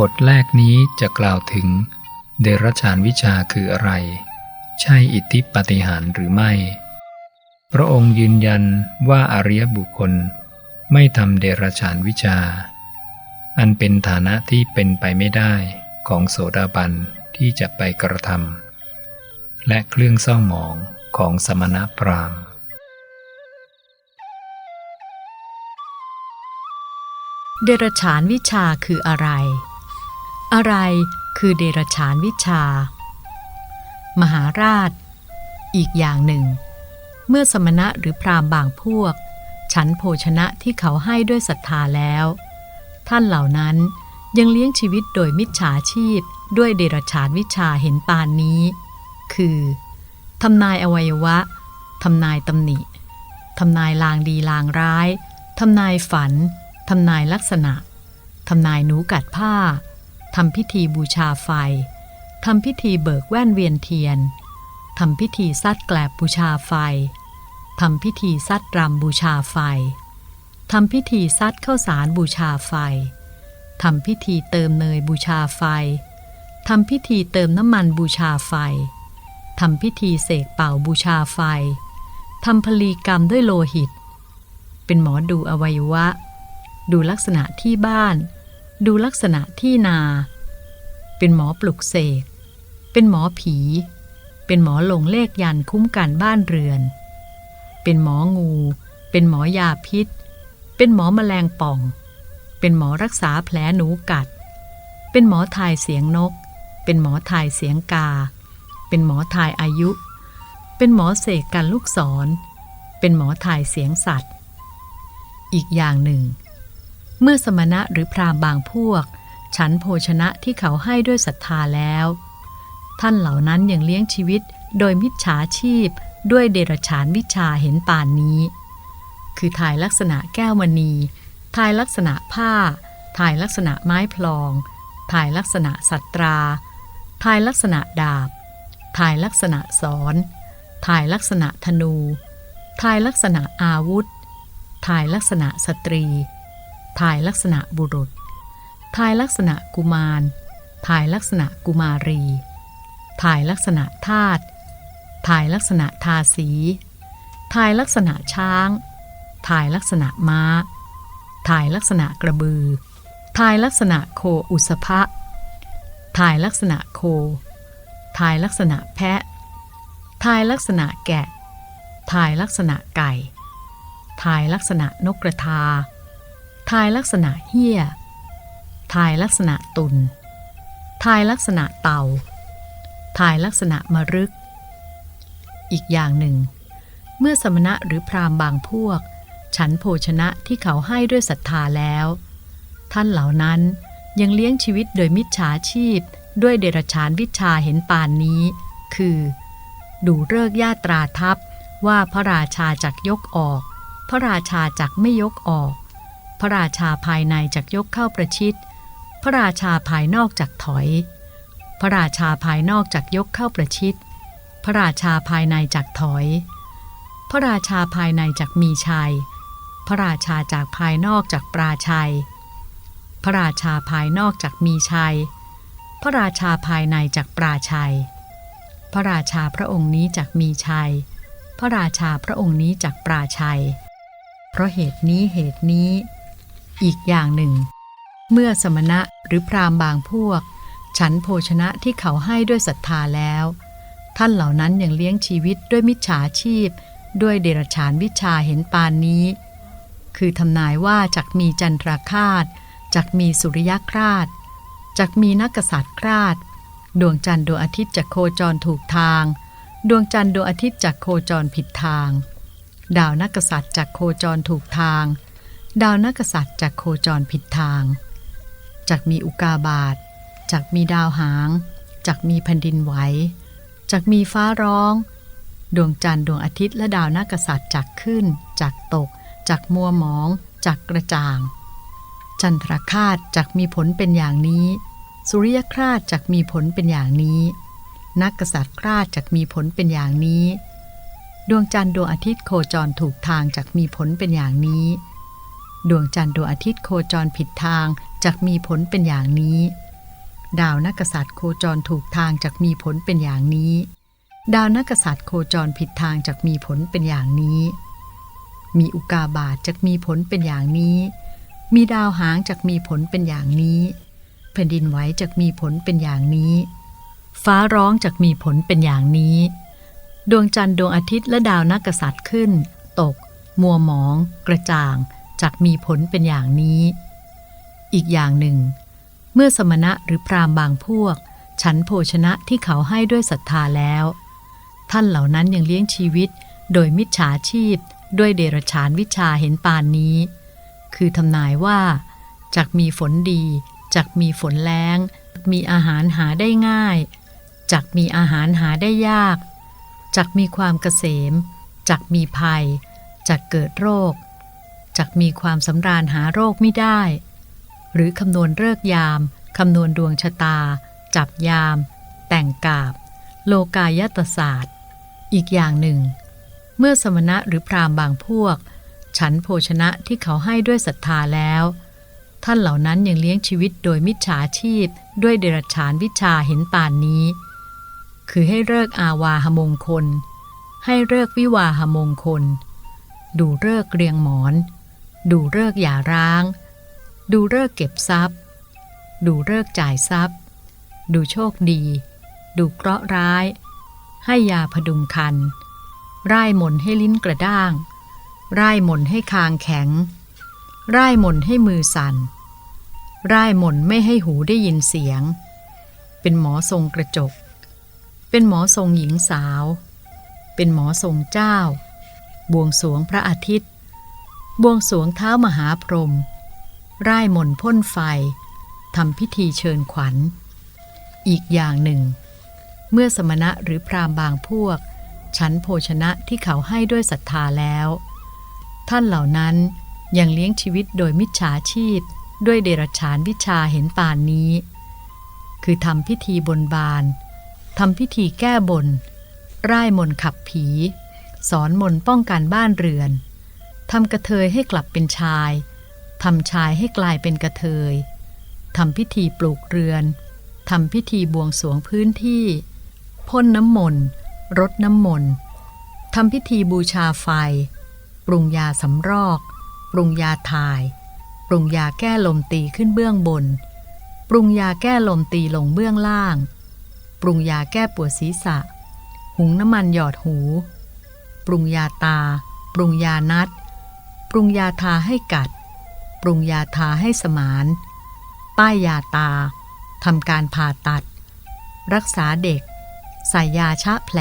บทแรกนี้จะกล่าวถึง เดรัจฉานวิชาคืออะไร ใช่อิทธิปฏิหารหรือไม่ พระองค์ยืนยันว่าอาริยบุคคลไม่ทำเดรัจฉานวิชา อันเป็นฐานะที่เป็นไปไม่ได้ของโสดาบันที่จะไปกระทำและเครื่องเศร้าหมองของสมณพราหมณ์เดรัจฉานวิชาคืออะไร อะไรคือเดรฉานวิชา มหาราช อีกอย่างหนึ่ง เมื่อสมณะหรือพราหมณ์บางพวก ฉันโภชนะที่เขาให้ด้วยศรัทธาแล้ว ท่านเหล่านั้นยังเลี้ยงชีวิตโดยมิจฉาชีพด้วยเดรฉานวิชาเห็นปานนี้ คือทำนายอวัยวะทำนายตำหนิทำนายลางดีลางร้ายทำนายฝันทำนายลักษณะทำนายหนูกัดผ้า ทำพิธีบูชาไฟ ทำพิธีเบิกแว่นเวียนเทียน ทำพิธีซัดแกลบบูชาไฟ ทำพิธีซัดรำบูชาไฟ ทำพิธีซัดข้าวสารบูชาไฟ ทำพิธีเติมเนยบูชาไฟ ทำพิธีเติมน้ำมันบูชาไฟ ทำพิธีเสกเป่าบูชาไฟ ทำพลีกรรมด้วยโลหิต เป็นหมอดูอวัยวะ ดูลักษณะที่บ้าน ดูลักษณะที่นา เป็นหมอปลุกเสก เป็นหมอผี เป็นหมอลงเลขยันคุ้มกันบ้านเรือน เป็นหมองู เป็นหมอยาพิษ เป็นหมอแมลงป่อง เป็นหมอรักษาแผลหนูกัด เป็นหมอทายเสียงนก เป็นหมอทายเสียงกา เป็นหมอทายอายุ เป็นหมอเสกกันลูกศร เป็นหมอทายเสียงสัตว์ อีกอย่างหนึ่ง เมื่อสมณะหรือพราหมณ์บางพวก ฉันโภชนะที่เขาให้ด้วยศรัทธาแล้ว ท่านเหล่านั้นยังเลี้ยงชีวิตโดยมิจฉาชีพด้วยเดรัจฉานวิชาเห็นป่านนี้ คือถ่ายลักษณะแก้วมณีถ่ายลักษณะผ้า ถ่ายลักษณะไม้พลอง ถ่ายลักษณะสัตรา ถ่ายลักษณะดาบ ถ่ายลักษณะสอน ถ่ายลักษณะธนู ถ่ายลักษณะอาวุธ ถ่ายลักษณะสตรี ถ่ายลักษณะบุรุษ ถ่ายลักษณะกุมาร ถ่ายลักษณะกุมารี ถ่ายลักษณะทาตถ่ายลักษณะทาสี ถ่ายลักษณะช้าง ถ่ายลักษณะม้า ถ่ายลักษณะกระบือ ถ่ายลักษณะโคอุสภะ ถ่ายลักษณะโค ถ่ายลักษณะแพะ ถ่ายลักษณะแกะ ถ่ายลักษณะไก่ ถ่ายลักษณะนกกระทา ถ่ายลักษณะเหี้ยถ่ายลักษณะตุนถ่ายลักษณะเต่าถ่ายลักษณะมรึก อีกอย่างหนึ่ง เมื่อสมณะหรือพราหมณ์บางพวก ฉันโภชนะที่เขาให้ด้วยศรัทธาแล้ว ท่านเหล่านั้นยังเลี้ยงชีวิตโดยมิจฉาชีพ ด้วยเดรัจฉานวิชาเห็นปานนี้ คือ ดูเลิกญาตราทัพว่าพระราชาจักยกออก พระราชาจักไม่ยกออก พระราชาภายในจักยกเข้าประชิด พระราชาภายนอกจักถอย พระราชาภายนอกจักยกเข้าประชิด พระราชาภายในจักถอย พระราชาภายในจักมีชัย พระราชาจากภายนอกจักปราชัย พระราชาภายนอกจักมีชัย พระราชาภายในจักปราชัย พระราชาพระองค์นี้จักมีชัย พระราชาพระองค์นี้จักปราชัย เพราะเหตุนี้เหตุนี้ อีกอย่างหนึ่ง เมื่อสมณะหรือพราหมณ์บางพวก ฉันโภชนะที่เขาให้ด้วยศรัทธาแล้ว ท่านเหล่านั้นยังเลี้ยงชีวิตด้วยมิจฉาชีพ ด้วยเดรัจฉานวิชาเห็นปานนี้ คือทำนายว่าจักมีจันทราคาตจักมีสุริยคราตจักมีนักกษัตริย์คราตดวงจันทร์ดวงอาทิตย์จักโคจรถูกทาง ดวงจันทร์ดวงอาทิตย์จักโคจรผิดทาง ดาวนักกษัตริย์จักโคจรถูกทาง ดาวนักกษัตริย์จักโคจรผิดทางจักมีอุกาบาตจักมีดาวหางจักมีแผ่นดินไหวจักมีฟ้าร้อง ดวงจันทร์ดวงอาทิตย์และดาวนักกษัตริย์จักขึ้นจักตกจักมัวหมองจักกระจ่าง จันทรคาตจักมีผลเป็นอย่างนี้ สุริยคราตจักมีผลเป็นอย่างนี้ นักกษัตริย์คราตจักมีผลเป็นอย่างนี้ ดวงจันทร์ดวงอาทิตย์โคจรถูกทางจักมีผลเป็นอย่างนี้ ดวงจันทร์ดวงอาทิตย์โคจรผิดทางจักมีผลเป็นอย่างนี้ ดาวนักกษัตริย์โคจรถูกทางจากมีผลเป็นอย่างนี้ ดาวนักกษัตริย์โคจรผิดทางจากมีผลเป็นอย่างนี้ มีอุกาบาตจากมีผลเป็นอย่างนี้ มีดาวหางจากมีผลเป็นอย่างนี้ แผ่นดินไหวจากมีผลเป็นอย่างนี้ ฟ้าร้องจากมีผลเป็นอย่างนี้ ดวงจันทร์ดวงอาทิตย์และดาวนักกษัตริย์ขึ้น ตก มัวหมอง กระจ่าง จากมีผลเป็นอย่างนี้ อีกอย่างหนึ่ง เมื่อสมณะหรือพราหมณ์บางพวก ฉันโภชนะที่เขาให้ด้วยศรัทธาแล้ว ท่านเหล่านั้นยังเลี้ยงชีวิตโดยมิจฉาชีพ ด้วยเดรฉานวิชาเห็นปานนี้ คือทำนายว่าจากมีฝนดีจากมีฝนแล้งมีอาหารหาได้ง่ายจากมีอาหารหาได้ยากจากมีความเกษมจากมีภัยจากเกิดโรค จากมีความสำราญหาโรคไม่ได้ หรือคำนวณเลิกยาม คำนวณดวงชะตา จับยาม แต่งกาบ โลกายตศาสตร์ อีกอย่างหนึ่ง เมื่อสมณะหรือพราหมณ์บางพวก ฉันโภชนะที่เขาให้ด้วยศรัทธาแล้ว ท่านเหล่านั้นยังเลี้ยงชีวิตโดยมิจฉาชีพ ด้วยเดรัจฉานวิชาเห็นป่านนี้ คือให้เลิกอาวาหมงคล ให้เลิกวิวาหมงคลดูเลิกเรียงหมอน ดูเลิกหย่าร้าง ดูเลิกเก็บทรัพย์ ดูเลิกจ่ายทรัพย์ ดูโชคดี ดูเคราะห์ร้าย ให้ยาพดุงคัน ร่ายมนให้ลิ้นกระด้าง ร่ายมนให้คางแข็ง ร่ายมนให้มือสั่น ร่ายมนไม่ให้หูได้ยินเสียง เป็นหมอทรงกระจก เป็นหมอทรงหญิงสาว เป็นหมอทรงเจ้า บวงสรวงพระอาทิตย์ บวงสวงเท้ามหาพรหมร่ายมนพ่นไฟทำพิธีเชิญขวัญ อีกอย่างหนึ่ง เมื่อสมณะหรือพรามบางพวก ฉันโภชนะที่เขาให้ด้วยศรัทธาแล้ว ท่านเหล่านั้นยังเลี้ยงชีวิตโดยมิจฉาชีพ ด้วยเดรัจฉานวิชาเห็นป่านนี้ คือทำพิธีบนบานทำพิธีแก้บน ร่ายมนขับผี สอนมนป้องกันบ้านเรือน ทำกระเทยให้กลับเป็นชายทำชายให้กลายเป็นกระเทยทำพิธีปลูกเรือนทำพิธีบวงสรวงพื้นที่พ่นน้ำมนต์รดน้ำมนต์ทำพิธีบูชาไฟ ปรุงยาสำรอก ปรุงยาถ่าย ปรุงยาแก้ลมตีขึ้นเบื้องบน ปรุงยาแก้ลมตีลงเบื้องล่าง ปรุงยาแก้ปวดศีรษะ หุงน้ำมันหยอดหู ปรุงยาตา ปรุงยานัด ปรุงยาทาให้กัด ปรุงยาทาให้สมาน ป้ายยาตาทำการผ่าตัด รักษาเด็ก ใส่ยาชะแผล